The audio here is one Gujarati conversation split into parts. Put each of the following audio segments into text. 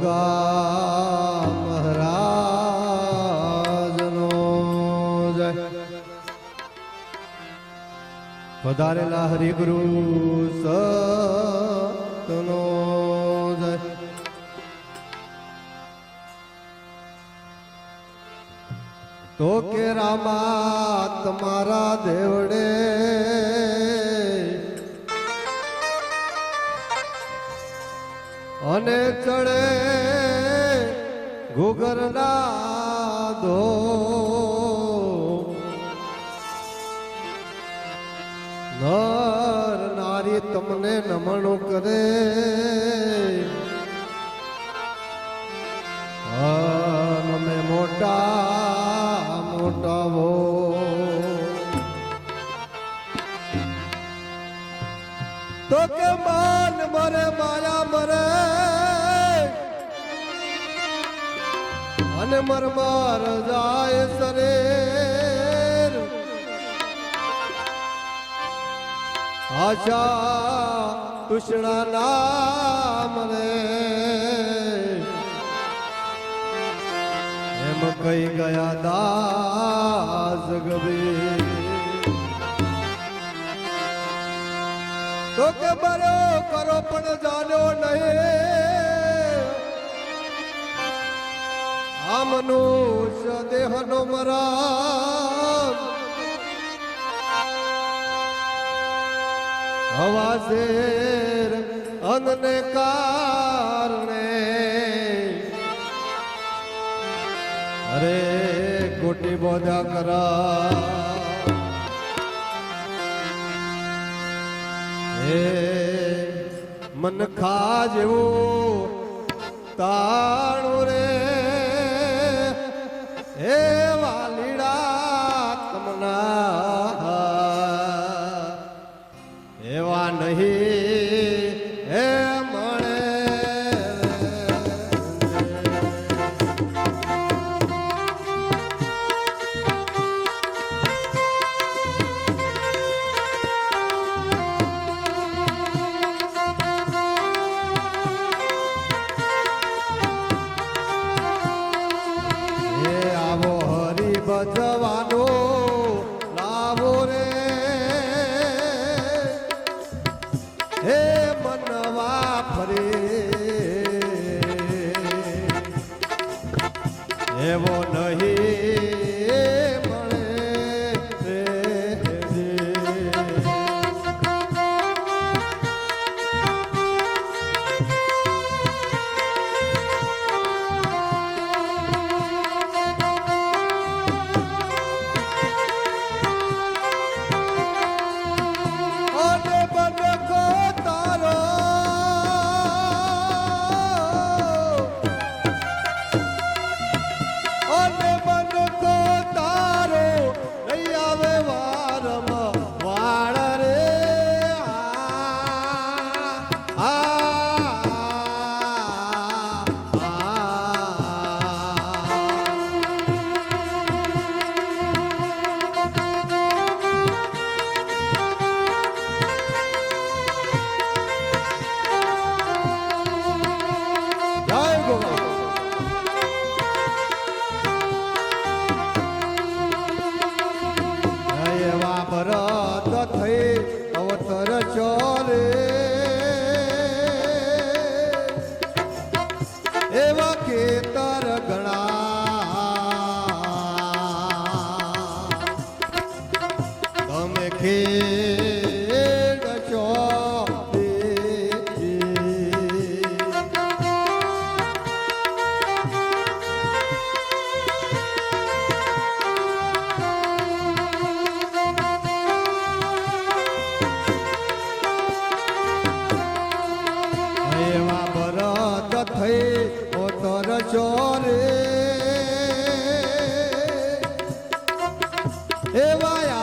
ગોગા મહારાજનો જય. પધારેલા હરિગુરુ સતનો જય. તો કે રામા તમારા દેવડે ઘુગરના ધો નર નારી તમને નમણું કરે. અમે મોટા મોટા હો. તો કે માન મરે, માયા મરે. અને મરમાર જાય સરે આશા કૃષ્ણા નામ રે. એમ કઈ ગયા દાસ ગભી તો કે બરો કરો પણ જાણ્યો નહીં. આ મનુષ્ય દેહનો મરામ હવા શેર અનને કારણે. અરે કોટી બોધા કરા. હે મન ખા જેવું તાણું રે. હે વાલીડા તમના એવા નહીં એવા આડા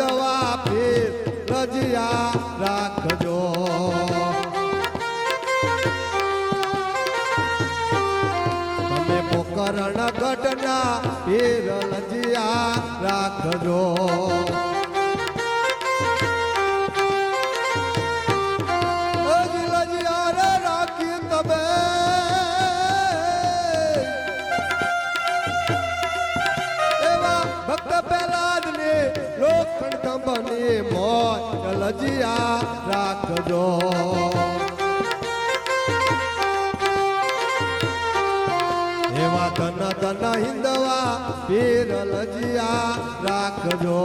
દવા ફેર રજિયા રાખજો. તમે પોકરણ ઘટના ફેર રજિયા રાખજો. ની મોજ લજિયા રાખજો. એવા ધન ધન હિંદવા પીર લજિયા રાખજો.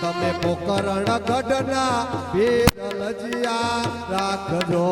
તમે પોકરણ ગઢના પીર લજિયા રાખજો.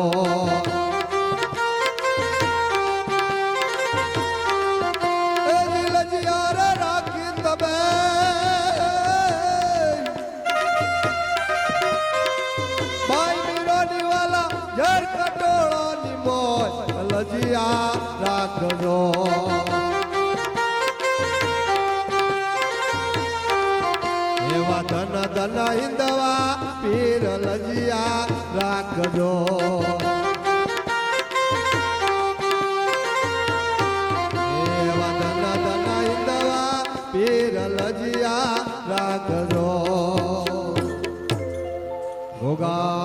ヨ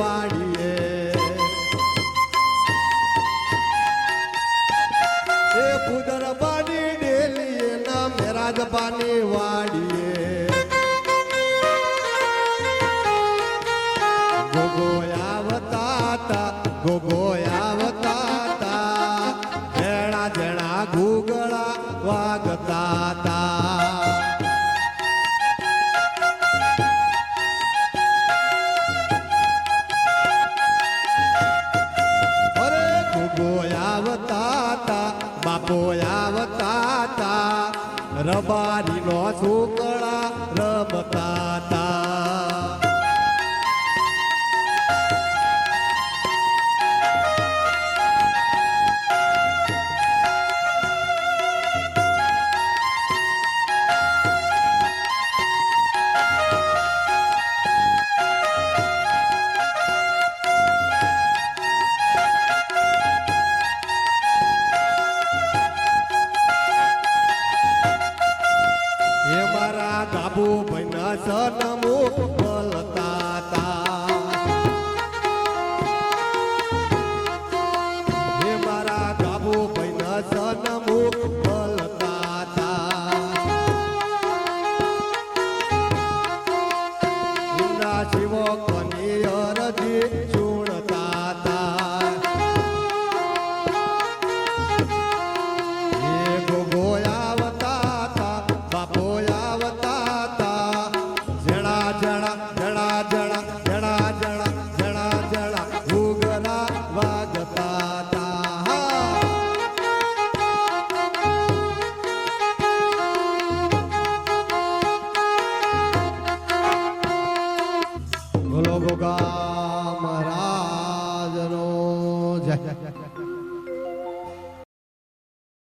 வாடி બોલાવતા રબારી નો છોકરા રમતા